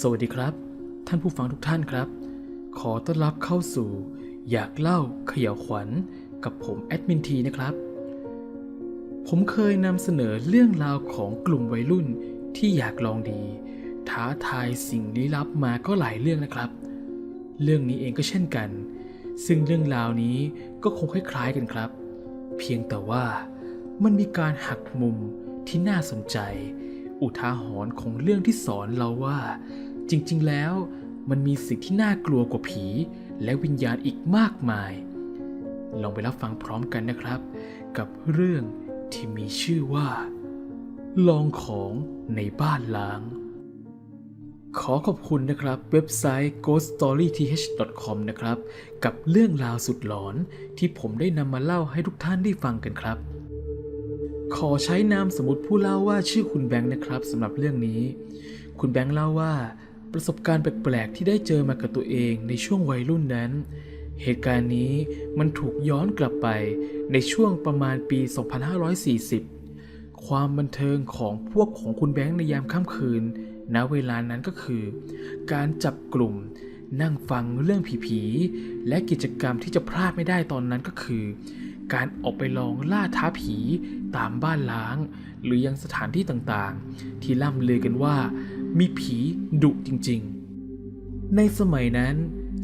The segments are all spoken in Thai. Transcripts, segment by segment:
สวัสดีครับ ท่านผู้ฟังทุกท่านครับ ขอต้อนรับเข้าสู่ อยากเล่าเขย่าวขวัญกับผมแอดมินทีนะครับ ผมเคยนำเสนอเรื่องราวของกลุ่มวัยรุ่นที่อยากลองดี ท้าทายสิ่งลี้ลับมาก็หลายเรื่องนะครับ เรื่องนี้เองก็เช่นกัน ซึ่งเรื่องราวนี้ก็คงคล้ายๆกันครับ เพียงแต่ว่ามันมีการหักมุมที่น่าสนใจ อุทาหรณ์ของเรื่องที่สอนเราว่า จริงๆ แล้วมันมีสิ่งที่น่ากลัวกว่าผี และวิญญาณอีกมากมาย ลองไปรับฟังพร้อมกันนะครับ กับเรื่องที่มีชื่อว่า ลองของในบ้านล้าง ขอขอบคุณนะครับ เว็บไซต์ ghoststoryth.com นะครับ กับเรื่องราวสุดหลอนที่ผมได้นำมาเล่าให้ทุกท่านได้ฟังกันครับ ขอใช้นามสมมติผู้เล่าว่าชื่อคุณแบงค์นะครับสำหรับเรื่องนี้ คุณแบงค์เล่าว่าประสบการณ์แปลกๆ ที่ได้เจอมากับตัวเองในช่วงวัยรุ่นนั้น เหตุการณ์นี้มันถูกย้อนกลับไปในช่วงประมาณปี 2540 ความบันเทิงของพวกของคุณแบงค์ในยามค่ำคืน ณ เวลานั้นก็คือ การจับกลุ่มนั่งฟังเรื่องผีๆ และกิจกรรมที่จะพลาดไม่ได้ตอนนั้นก็คือ การออกไปลองล่าท้าผีตามบ้านล้าง หรือยังสถานที่ต่างๆ ที่ล่ำลือกันว่า มีผีดุจริงๆ ในสมัยนั้น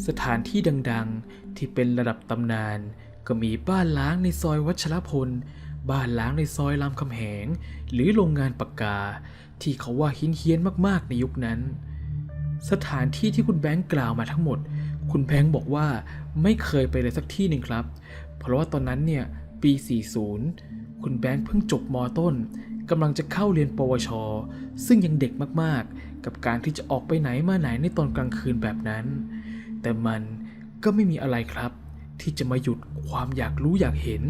สถานที่ดังๆที่เป็นระดับตำนาน ก็มีบ้านล้างในซอยวัชรพล บ้านล้างในซอยรามคำแหง หรือโรงงานปากกา ที่เขาว่าหินเฮียนมากๆในยุคนั้น สถานที่ที่คุณแบงค์กล่าวมาทั้งหมด คุณแบงค์บอกว่าไม่เคยไปเลยสักที่หนึ่งครับ เพราะว่าตอนนั้นเนี่ยปี 40 คุณแบงค์เพิ่งจบมต้นกำลังจะเข้าเรียนปวช ซึ่งยังเด็กมากๆ กับการที่จะออกไปไหนมาไหนในตอนกลางคืนแบบนั้น แต่มันก็ไม่มีอะไรครับ ที่จะมาหยุดความอยากรู้อยากเห็น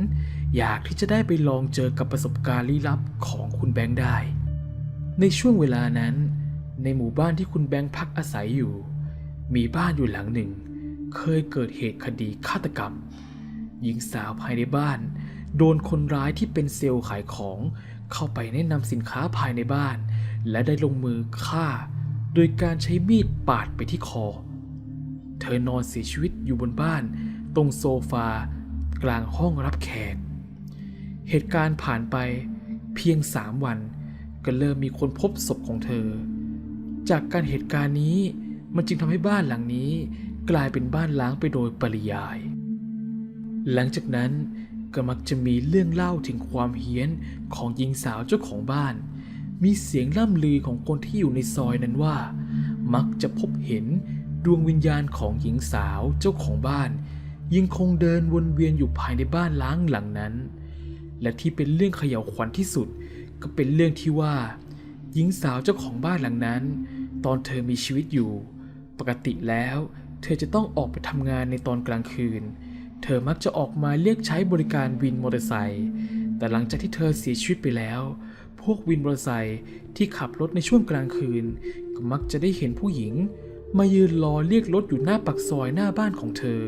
อยากที่จะได้ไปลองเจอกับประสบการณ์ลี้ลับของคุณแบงค์ได้ ในช่วงเวลานั้น ในหมู่บ้านที่คุณแบงค์พักอาศัยอยู่ มีบ้านอยู่หลังหนึ่ง เคยเกิดเหตุคดีฆาตกรรม หญิงสาวภายในบ้าน โดนคนร้ายที่เป็นเซลล์ขายของ เข้าไปแนะนำสินค้าภายในบ้าน และได้ลงมือฆ่า โดยการใช้มีดปาดไปที่คอ เธอนอนเสียชีวิตอยู่บนบ้าน ตรงโซฟา กลางห้องรับแขก เหตุการณ์ผ่านไปเพียงสามวัน ก็เริ่มมีคนพบศพของเธอ จากการเหตุการณ์นี้มันจึงทำให้บ้านหลังนี้กลายเป็นบ้านล้างไปโดยปริยาย หลังจากนั้นก็มักจะมีเรื่องเล่าถึงความเฮี้ยนของหญิงสาวเจ้าของบ้าน มีเสียงล่ำลือของคนที่อยู่ในซอยนั้นว่า มักจะพบเห็นดวงวิญญาณของหญิงสาวเจ้าของบ้าน ยังคงเดินวนเวียนอยู่ภายในบ้านล้างหลังนั้น และที่เป็นเรื่องเขย่าวขวัญที่สุด ก็เป็นเรื่องที่ว่า หญิงสาวเจ้าของบ้านหลังนั้น ตอนเธอมีชีวิตอยู่ ปกติแล้ว เธอจะต้องออกไปทำงานในตอนกลางคืนเเธอมักจะออกมาเรียกใช้บริการวินมอเตอร์ไซค์ แต่หลังจากที่เธอเสียชีวิตไปแล้ว พวกวินมอเตอร์ไซค์ที่ขับรถในช่วงกลางคืน ก็มักจะได้เห็นผู้หญิง มายืนรอเรียกรถอยู่หน้าปากซอยหน้าบ้านของเธอ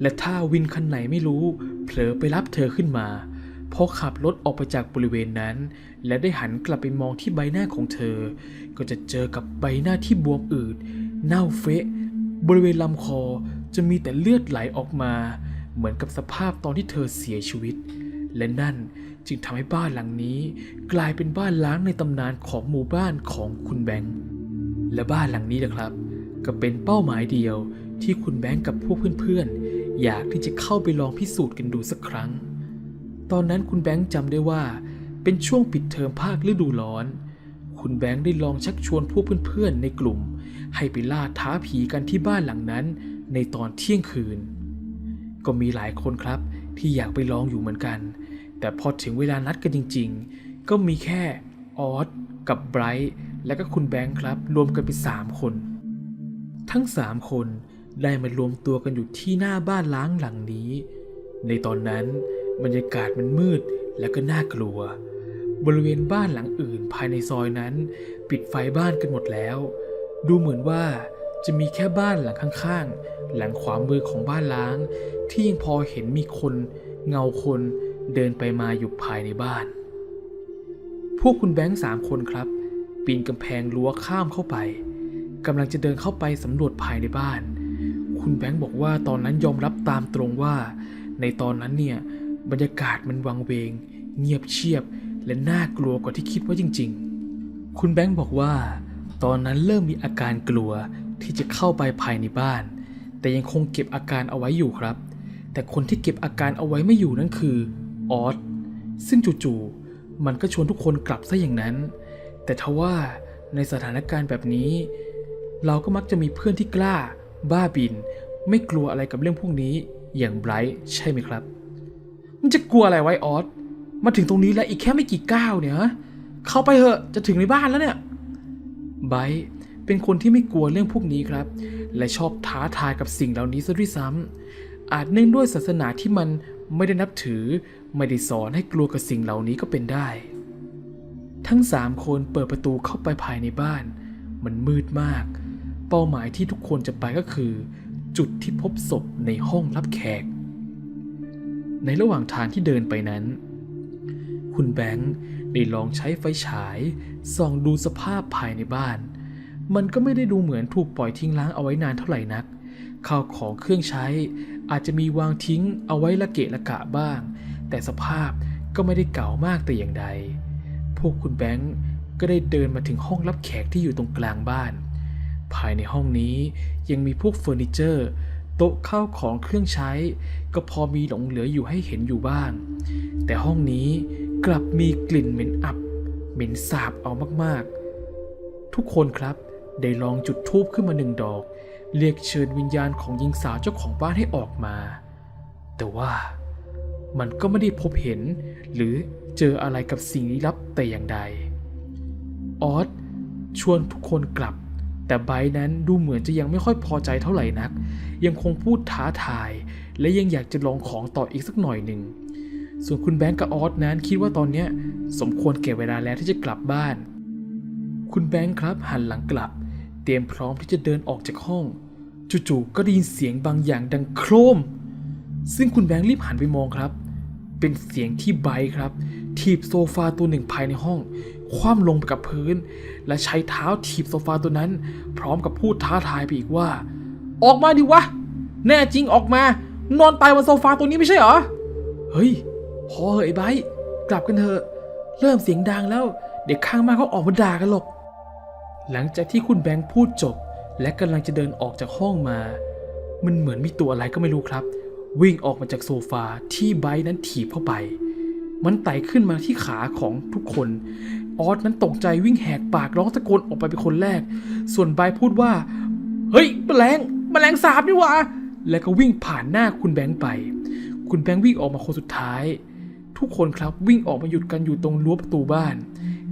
และถ้าวินคันไหนไม่รู้ เผลอไปรับเธอขึ้นมาพอขับรถออกไปจากบริเวณนั้น และได้หันกลับไปมองที่ใบหน้าของเธอ ก็จะเจอกับใบหน้าที่บวมอืดเน่าเฟะ บริเวณลำคอจะมีแต่เลือดไหลออกมา เหมือนกับสภาพตอนที่เธอเสียชีวิต และนั่นจึงทำให้บ้านหลังนี้กลายเป็นบ้านล้างในตำนานของหมู่บ้านของคุณแบงค์และบ้านหลังนี้นะครับ ก็เป็นเป้าหมายเดียวที่คุณแบงค์กับพวกเพื่อนๆ อยากที่จะเข้าไปลองพิสูจน์กันดูสักครั้ง ตอนนั้นคุณแบงค์จำได้ว่า เป็นช่วงปิดเทอมภาคฤดูร้อน คุณแบงค์ได้ลองชักชวนพวกเพื่อนๆ ในกลุ่ม ให้ไปล่าท้าผีกันที่บ้านหลังนั้นในตอนเที่ยงคืน ก็มีหลายคนครับที่อยากไปลองอยู่เหมือนกัน แต่พอถึงเวลานัดกันจริง ๆ ก็มีแค่ออสกับไบรท์และก็คุณแบงค์ครับ รวมกันเป็นสามคน ทั้งสามคนได้มารวมตัวกันอยู่ที่หน้าบ้านล้างหลังนี้ ในตอนนั้นบรรยากาศมันมืดและก็น่ากลัว บริเวณบ้านหลังอื่นภายในซอยนั้น ปิดไฟบ้านกันหมดแล้ว ดูเหมือนว่า จะมีแค่บ้านหลังข้างๆ หลังขวามือของบ้านล้าง ที่ยังพอเห็นมีคนเงาคนเดินไปมาอยู่ภายในบ้าน พวกคุณแบงค์สามคนครับ ปีนกำแพงรั้วข้ามเข้าไปกำลังจะเดินเข้าไปสำรวจภายในบ้าน คุณแบงค์บอกว่าตอนนั้นยอมรับตามตรงว่า ในตอนนั้นเนี่ยบรรยากาศมันวังเวง เงียบเชียบ และน่ากลัวกว่าที่คิดว่าจริง ๆ คุณแบงค์บอกว่า ตอนนั้นเริ่มมีอาการกลัว ที่จะเข้าไปภายในบ้าน แต่ยังคงเก็บอาการเอาไว้อยู่ครับ แต่คนที่เก็บอาการเอาไว้ไม่อยู่นั่นคือออสซึ่งจู่ๆมันก็ชวนทุกคนกลับซะอย่างนั้น แต่ทว่าในสถานการณ์แบบนี้ เราก็มักจะมีเพื่อนที่กล้า บ้าบิน ไม่กลัวอะไรกับเรื่องพวกนี้อย่างไบรท์ใช่ไหมครับ มันจะกลัวอะไรไว้ออสมาถึงตรงนี้แล้วอีกแค่ไม่กี่ก้าวเนี่ยเข้าไปเถอะจะถึงในบ้านแล้วเนี่ยไบรท์ เป็นคนที่ไม่กลัวเรื่องพวกนี้ครับ และชอบท้าทายกับสิ่งเหล่านี้ซะด้วยซ้ำอาจเนื่องด้วยศาสนาที่มันไม่ได้นับถือ ไม่ได้สอนให้กลัวกับสิ่งเหล่านี้ก็เป็นได้ ทั้งสามคนเปิดประตูเข้าไปภายในบ้าน มันมืดมาก เป้าหมายที่ทุกคนจะไปก็คือ จุดที่พบศพในห้องรับแขก ในระหว่างทางที่เดินไปนั้น คุณแบงค์ได้ลองใช้ไฟฉายส่องดูสภาพภายในบ้าน มันก็ไม่ได้ดูเหมือนถูกปล่อยทิ้งล้างเอาไว้นานเท่าไหร่นัก ข้าวของเครื่องใช้ อาจจะมีวางทิ้งเอาไว้ละเกะละกะบ้าง แต่สภาพก็ไม่ได้เก่ามากแต่อย่างใด พวกคุณแบงค์ก็ได้เดินมาถึงห้องรับแขกที่อยู่ตรงกลางบ้าน ภายในห้องนี้ยังมีพวกเฟอร์นิเจอร์ โต๊ะข้าวของเครื่องใช้ ก็พอมีหลงเหลืออยู่ให้เห็นอยู่บ้าง แต่ห้องนี้กลับมีกลิ่นเหม็นอับ เหม็นสาบเอามากๆ ทุกคนครับ ได้ลองจุดธูปขึ้นมาหนึ่งดอก เรียกเชิญวิญญาณของหญิงสาวเจ้าของบ้านให้ออกมา แต่ว่ามันก็ไม่ได้พบเห็น หรือเจออะไรกับสิ่งลี้ลับแต่อย่างใด ออสชวนทุกคนกลับ แต่ไบร์ทนั้นดูเหมือนจะยังไม่ค่อยพอใจเท่าไหร่นัก ยังคงพูดท้าทาย และยังอยากจะลองของต่ออีกสักหน่อยหนึ่งส่วนคุณแบงก์กับออสนั้นคิดว่าตอนนี้สมควรแก่เวลาแล้วที่จะกลับบ้าน คุณแบงค์ครับหันหลังกลับ เตรียมพร้อมที่จะเดินออกจากห้อง จู่ๆก็ได้ยินเสียงบางอย่างดังโครม ซึ่งคุณแบงค์รีบหันไปมองครับ เป็นเสียงที่ไบครับ ถีบโซฟาตัวหนึ่งภายในห้อง คว่ำลงไปกับพื้น และใช้เท้าถีบโซฟาตัวนั้น พร้อมกับพูดท้าทายไปอีกว่า ออกมาดิวะ แน่จริงออกมา นอนตายบนโซฟาตัวนี้ไม่ใช่เหรอ เฮ้ย พอเหอะไอ้ไบกลับกันเถอะ เริ่มเสียงดังแล้ว เด็กข้างบ้านเขาออกมาด่ากันหรอก หลังจากที่คุณแบงค์พูดจบ และกำลังจะเดินออกจากห้องมา มันเหมือนมีตัวอะไรก็ไม่รู้ครับ วิ่งออกมาจากโซฟาที่ไบร์นั้นถีบเข้าไป มันไต่ขึ้นมาที่ขาของทุกคน ออสนั้นตกใจวิ่งแหกปากร้องตะโกนออกไปเป็นคนแรก ส่วนไบร์พูดว่า เฮ้ยแมลงแมลงสาบนี่ว่าแล้วก็วิ่งผ่านหน้าคุณแบงค์ไป คุณแบงค์วิ่งออกมาคนสุดท้าย ทุกคนครับวิ่งออกมาหยุดกันอยู่ตรงรั้วประตูบ้าน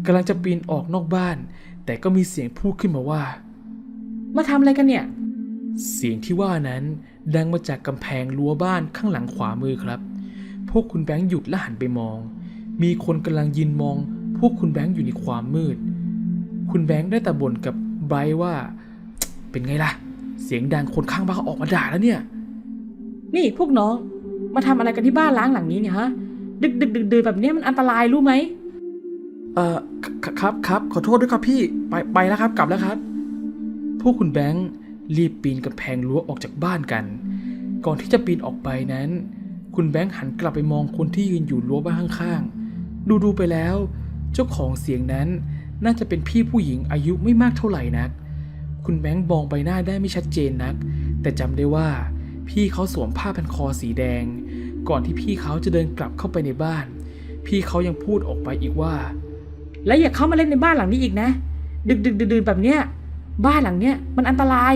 กำลังจะปีนออกนอกบ้าน แต่ก็มีเสียงพูดขึ้นมาว่า มาทำอะไรกันเนี่ย เสียงที่ว่านั้นดังมาจากกำแพงรั้วบ้านข้างหลังขวามือครับ พวกคุณแบงค์หยุดและหันไปมอง มีคนกำลังยืนมอง พวกคุณแบงค์อยู่ในความมืด คุณแบงค์ได้แต่บ่นกับไบรท์ว่า เป็นไงล่ะ เสียงดังคนข้างบ้านเขาออกมาด่าแล้วเนี่ย นี่พวกน้อง มาทำอะไรกันที่บ้านล้างหลังนี้เนี่ยฮะ ดึกดึกดึกดื่นแบบเนี้ยมันอันตรายรู้ไหม เอ่อครับครับขอโทษด้วยครับพี่ไปไปแล้วครับ กลับแล้วครับ พวกคุณแบงค์รีบปีนกำแพงรั้วออกจากบ้านกัน ก่อนที่จะปีนออกไปนั้น คุณแบงค์หันกลับไปมองคนที่ยืนอยู่รั้วบ้านข้างๆ ดูดูๆไปแล้ว เจ้าของเสียงนั้นน่าจะเป็นพี่ผู้หญิงอายุไม่มากเท่าไหร่นัก คุณแบงค์มองใบหน้าได้ไม่ชัดเจนนัก แต่จำได้ว่า พี่เขาสวมผ้าพันคอสีแดง ก่อนที่พี่เขาจะเดินกลับเข้าไปในบ้าน พี่เขายังพูดออกไปอีกว่า และอย่าเข้ามาเล่นในบ้านหลังนี้อีกนะ ดึกดึกดื่นๆแบบเนี้ยบ้านหลังเนี้ยมันอันตราย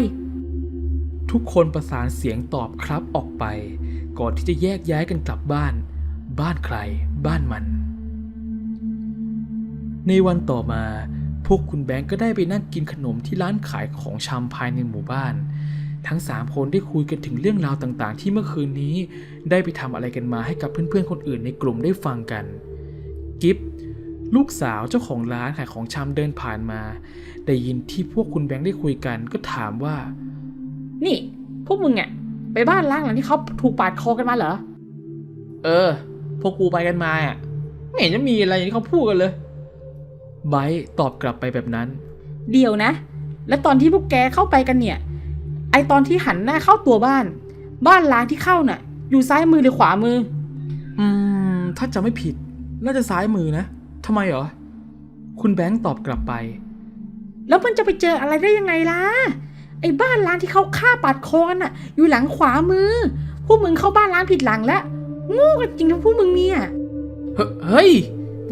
ทุกคนประสานเสียงตอบครับออกไป ก่อนที่จะแยกย้ายกันกลับบ้าน บ้านใคร บ้านมัน ในวันต่อมา พวกคุณแบงก์ก็ได้ไปนั่งกินขนมที่ร้านขายของชำภายในหมู่บ้าน ทั้งสามคนได้คุยกันถึงเรื่องราวต่างๆ ที่เมื่อคืนนี้ ได้ไปทำอะไรกันมาให้กับเพื่อนๆคนอื่นในกลุ่มได้ฟังกัน กิฟ ลูกสาวเจ้าของร้านขายของชำเดินผ่านมา ได้ยินที่พวกคุณแบงค์ได้คุยกันก็ถามว่า นี่ พวกมึงอะไปบ้านล้างหลังที่เขาถูกปาดคอกันมาเหรอ เออ พวกกูไปกันมาอะไม่เห็นจะมีอะไรอย่างที่เขาพูดกันเลยไบร์ทตอบกลับไปแบบนั้น เดี๋ยวนะ และตอนที่พวกแกเข้าไปกันเนี่ย ไอตอนที่หันหน้าเข้าตัวบ้าน บ้านล้างที่เข้าน่ะ อยู่ซ้ายมือหรือขวามือ อืม ถ้าจะไม่ผิด น่าจะซ้ายมือนะ ทำไมเหรอ คุณแบงค์ตอบกลับไป แล้วมันจะไปเจออะไรได้ยังไงล่ะ ไอ้บ้านล้างที่เขาฆ่าปาดคอกันน่ะ อยู่หลังขวามือ พวกมึงเข้าบ้านล้างผิดหลังแล้วโงูกันจริงทั้งพวกมึงเนี่ย เฮ้เฮ้ย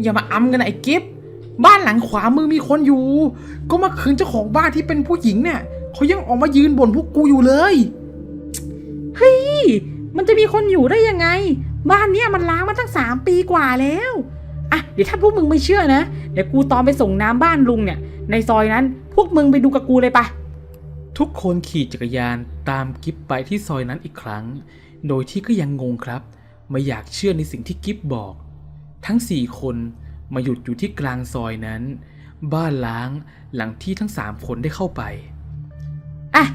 อย่ามาอำกันนะไอ้กิฟบ้านหลังขวามือมีคนอยู่ ก็เมื่อคืนเจ้าของบ้านที่เป็นผู้หญิงเนี่ยเขายังออกมายืนบ่นพวกกูอยู่เลย เฮ้ย มันจะมีคนอยู่ได้ยังไง บ้านเนี้ยมันล้างมาตั้งสามปีกว่าแล้ว อะเดี๋ยวถ้าพวกมึงไม่เชื่อนะ เดี๋ยวกูตอนไปส่งน้ำบ้านลุงเนี่ย ในซอยนั้น พวกมึงไปดูกับกูเลยปะทุกคนขี่จักรยานตามกิฟไปที่ซอยนั้นอีกครั้ง โดยที่ก็ยังงงครับ ไม่อยากเชื่อในสิ่งที่กิฟบอก ทั้งสี่คนมาหยุดอยู่ที่กลางซอยนั้น บ้านล้างหลังที่ทั้งสามคนได้เข้าไป อะ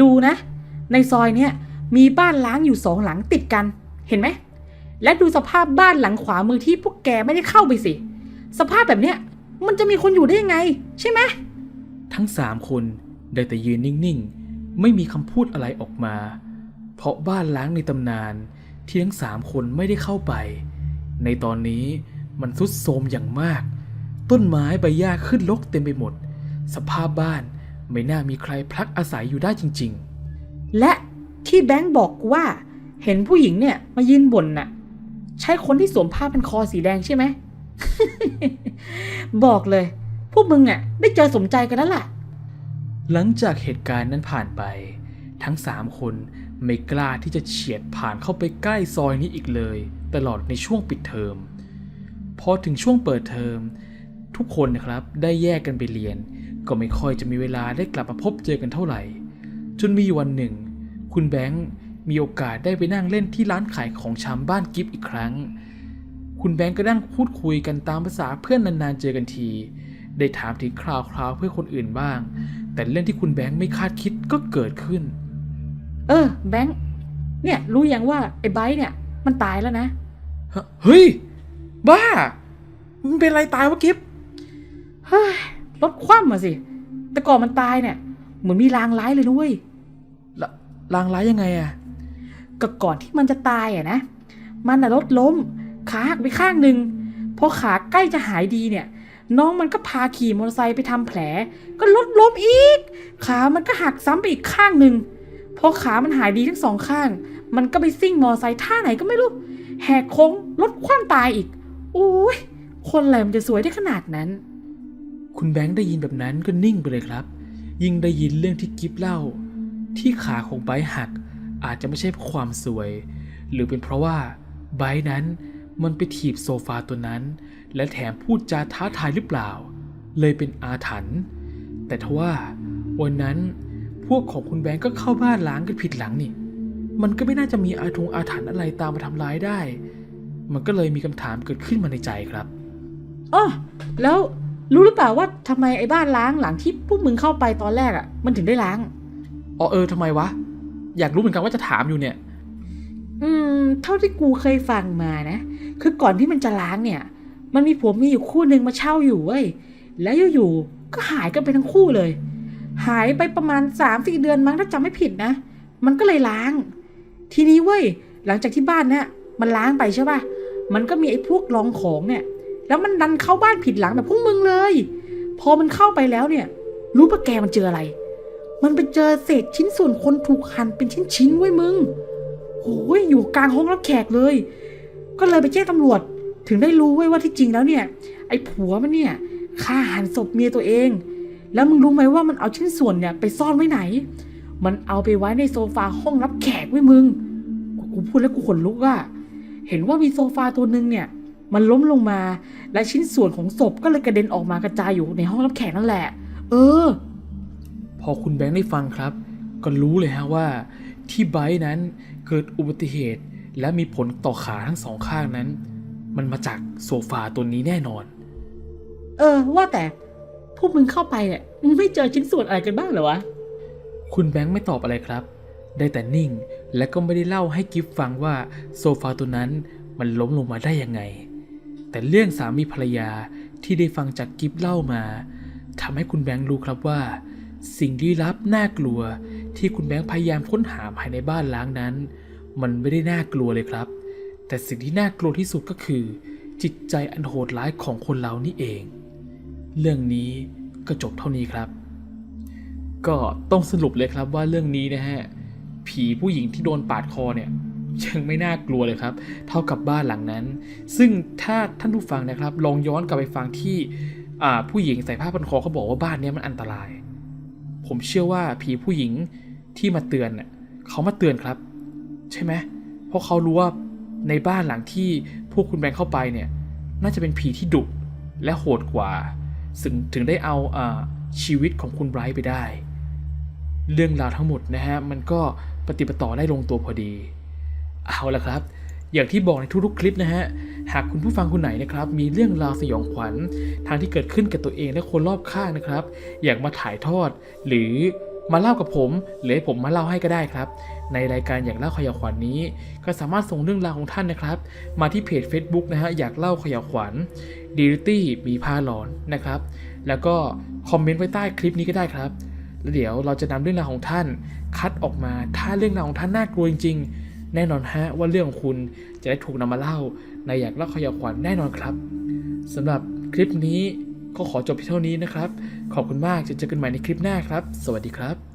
ดูนะ ในซอยเนี้ยมีบ้านล้างอยู่สองหลังติดกัน เห็นไหม และดูสภาพบ้านหลังขวามือที่พวกแกไม่ได้เข้าไปสิ สภาพแบบเนี้ยมันจะมีคนอยู่ได้ยังไง ใช่ไหม ทั้งสามคนได้แต่ยืนนิ่งๆ ไม่มีคำพูดอะไรออกมา เพราะบ้านล้างในตำนานที่ทั้งสามคนไม่ได้เข้าไป ในตอนนี้มันทรุดโทรมอย่างมาก ต้นไม้ใบหญ้าขึ้นรกเต็มไปหมด สภาพบ้านไม่น่ามีใครพลักอาศัยอยู่ได้จริงและที่แบงค์บอกกูว่า เห็นผู้หญิงเนี่ยมายืนบ่นน่ะ ใช่คนที่สวมผ้าพันคอสีแดงใช่ไหม บอกเลย พวกมึงอะ ได้เจอสมใจกันแล้วล่ะ หลังจากเหตุการณ์นั้นผ่านไป ทั้งสามคนไม่กล้าที่จะเฉียดผ่านเข้าไปใกล้ซอยนี้อีกเลย ตลอดในช่วงปิดเทอม พอถึงช่วงเปิดเทอม ทุกคนนะครับได้แยกกันไปเรียน ก็ไม่ค่อยจะมีเวลาได้กลับมาพบเจอกันเท่าไหร่ จนมีวันหนึ่ง คุณแบงค์ มีโอกาสได้ไปนั่งเล่นที่ร้านขายของชำบ้านกิฟอีกครั้ง คุณแบงค์ก็นั่งพูดคุยกันตามภาษาเพื่อนนานๆเจอกันที ได้ถามถึงคราวคราวๆเพื่อนคนอื่นบ้าง แต่เรื่องที่คุณแบงค์ไม่คาดคิดก็เกิดขึ้น เออ แบงค์เนี่ยรู้ยังว่าไอ้ไบร์ทเนี่ย มันตายแล้วนะ เฮ้ย บ้า มันเป็นอะไรตายวะกิฟเฮ้ยรถคว่ำมาสิ แต่ก่อนมันตายเนี่ย เหมือนมีลางร้ายเลยนุ้ยละลางร้ายยังไงอะ ก็ก่อนที่มันจะตายอะนะ มันน่ะรถล้ม ขาหักไปข้างหนึ่งพอขาใกล้จะหายดีเนี่ย น้องมันก็พาขี่มอเตอร์ไซค์ไปทำแผล ก็รถล้มอีก ขามันก็หักซ้ำไปอีกข้างหนึ่งพอขามันหายดีทั้งสองข้าง มันก็ไปซิ่งมอเตอร์ไซค์ท่าไหนก็ไม่รู้ แหกโค้งรถคว่ำตายอีก โอ้ย คนอะไรมันจะสวยได้ขนาดนั้น คุณแบงค์ได้ยินแบบนั้นก็นิ่งไปเลยครับ ยิ่งได้ยินเรื่องที่กิฟเล่า ที่ขาของไบร์หัก อาจจะไม่ใช่เพราะความสวย หรือเป็นเพราะว่าไบร์ทนั้นมันไปถีบโซฟาตัวนั้น และแถมพูดจาท้าทายหรือเปล่า เลยเป็นอาถรรพ์แต่ทว่าวันนั้นพวกของคุณแบงค์ก็เข้าบ้านล้างกันผิดหลังนี่ มันก็ไม่น่าจะมีอาทงอาถรรพ์อะไรตามมาทำร้ายได้ มันก็เลยมีคำถามเกิดขึ้นมาในใจครับอ๋อแล้วรู้หรือเปล่าว่าทำไมไอ้บ้านล้างหลังที่พวกมึงเข้าไปตอนแรกอะ่ะ มันถึงได้ล้าง อ๋อเออทำไมวะ อยากรู้เหมือนกันว่าจะถามอยู่เนี่ย อืม เท่าที่กูเคยฟังมานะ คือก่อนที่มันจะล้างเนี่ย มันมีผัวเมียอยู่คู่หนึ่งมาเช่าอยู่เว้ย แล้วอยู่ๆ ก็หายกันไปทั้งคู่เลย หายไปประมาณ3ามสี่เดือนมั้งถ้าจำไม่ผิดนะ มันก็เลยล้าง ทีนี้เว้ย หลังจากที่บ้านเนี่ยมันล้างไปใช่ป่ะ มันก็มีไอ้พวกลองของเนี่ย แล้วมันดันเข้าบ้านผิดหลังแบบพวกมึงเลย พอมันเข้าไปแล้วเนี่ย รู้ปะแกมันเจออะไร มันไปเจอเศษชิ้นส่วนคนถูกหั่นเป็นชิ้นๆไว้มึงโอ้ยอยู่กลางห้องรับแขกเลย ก็เลยไปแจ้งตำรวจ ถึงได้รู้เว้ว่าที่จริงแล้วเนี่ย ไอ้ผัวมันเนี่ยฆ่าหันศพเมียตัวเอง แล้วมึงรู้ไหมว่ามันเอาชิ้นส่วนเนี่ยไปซ่อนไว้ไหน มันเอาไปไว้ในโซฟาห้องรับแขกไว้มึง กูพูดแล้วกูขนลุกอะเห็นว่ามีโซฟาตัวหนึ่งเนี่ย มันล้มลงมา และชิ้นส่วนของศพก็เลยกระเด็นออกมากระจายอยู่ในห้องรับแขกนั่นแหละ เออ อคุณแบงค์ได้ฟังครับ ก็รู้เลยฮะว่าที่ไบร์ทนั้นเกิดอุบัติเหตุและมีผลต่อขาทั้งสองข้างนั้น มันมาจากโซฟาตัวนี้แน่นอน เออ ว่าแต่พวกมึงเข้าไปเนี่ยมึงไม่เจอชิ้นส่วนอะไรกันบ้างเหรอวะ คุณแบงค์ไม่ตอบอะไรครับ ได้แต่นิ่งและก็ไม่ได้เล่าให้กิฟฟังว่าโซฟาตัวนั้นมันล้มลงมาได้ยังไง แต่เรื่องสามีภรรยาที่ได้ฟังจากกิฟเล่ามาทำให้คุณแบงค์รู้ครับว่า สิ่งลี้ลับน่ากลัวที่คุณแบงค์พยายามค้นหาภายในบ้านล้างนั้น มันไม่ได้น่ากลัวเลยครับ แต่สิ่งที่น่ากลัวที่สุดก็คือ จิตใจอันโหดร้ายของคนเรานี่เอง เรื่องนี้ก็จบเท่านี้ครับ ก็ต้องสรุปเลยครับว่าเรื่องนี้นะฮะผีผู้หญิงที่โดนปาดคอเนี่ยยังไม่น่ากลัวเลยครับ เท่ากับบ้านหลังนั้น ซึ่งถ้าท่านผู้ฟังนะครับ ลองย้อนกลับไปฟังที่ผู้หญิงใส่ผ้าพันคอเขาบอกว่าบ้านนี้มันอันตราย ผมเชื่อว่าผีผู้หญิงที่มาเตือนเน่ยเขามาเตือนครับ ใช่ไหมเพราะเขารู้ว่าในบ้านหลังที่พวกคุณแบงค์เข้าไปเนี่ย น่าจะเป็นผีที่ดุและโหดกว่าซึ่งถึงได้เอาอาชีวิตของคุณไบรท์ไปได้ เรื่องราวทั้งหมดนะฮะมันก็ปฏิปต่อได้ลงตัวพอดี เอาละครับ อย่างที่บอกในทุกๆคลิปนะฮะ หากคุณผู้ฟังคนไหนนะครับ มีเรื่องราวสยองขวัญทางที่เกิดขึ้นกับตัวเองและคนรอบข้างนะครับ อยากมาถ่ายทอด หรือมาเล่ากับผม หรือให้ผมมาเล่าให้ก็ได้ครับ ในรายการอยากเล่าขยาวขวัญนี้ ก็สามารถส่งเรื่องราวของท่านนะครับ มาที่เพจ Facebook นะฮะอยากเล่าขยาวขวัญดีริตี้มีพาหลอนนะครับ แล้วก็คอมเมนต์ไว้ใต้คลิปนี้ก็ได้ครับแล้วเดี๋ยวเราจะนำเรื่องราวของท่าน คัดออกมาถ้าเรื่องราวของท่านน่ากลัวจริงๆ แน่นอนฮะว่าเรื่องของคุณจะได้ถูกนำมาเล่าในอยากเล่าขยาวขวัญแน่นอนครับสำหรับคลิปนี้ก็ขอจบเพียงเท่านี้นะครับ ขอบคุณมากจะเจอกันใหม่ในคลิปหน้าครับ สวัสดีครับ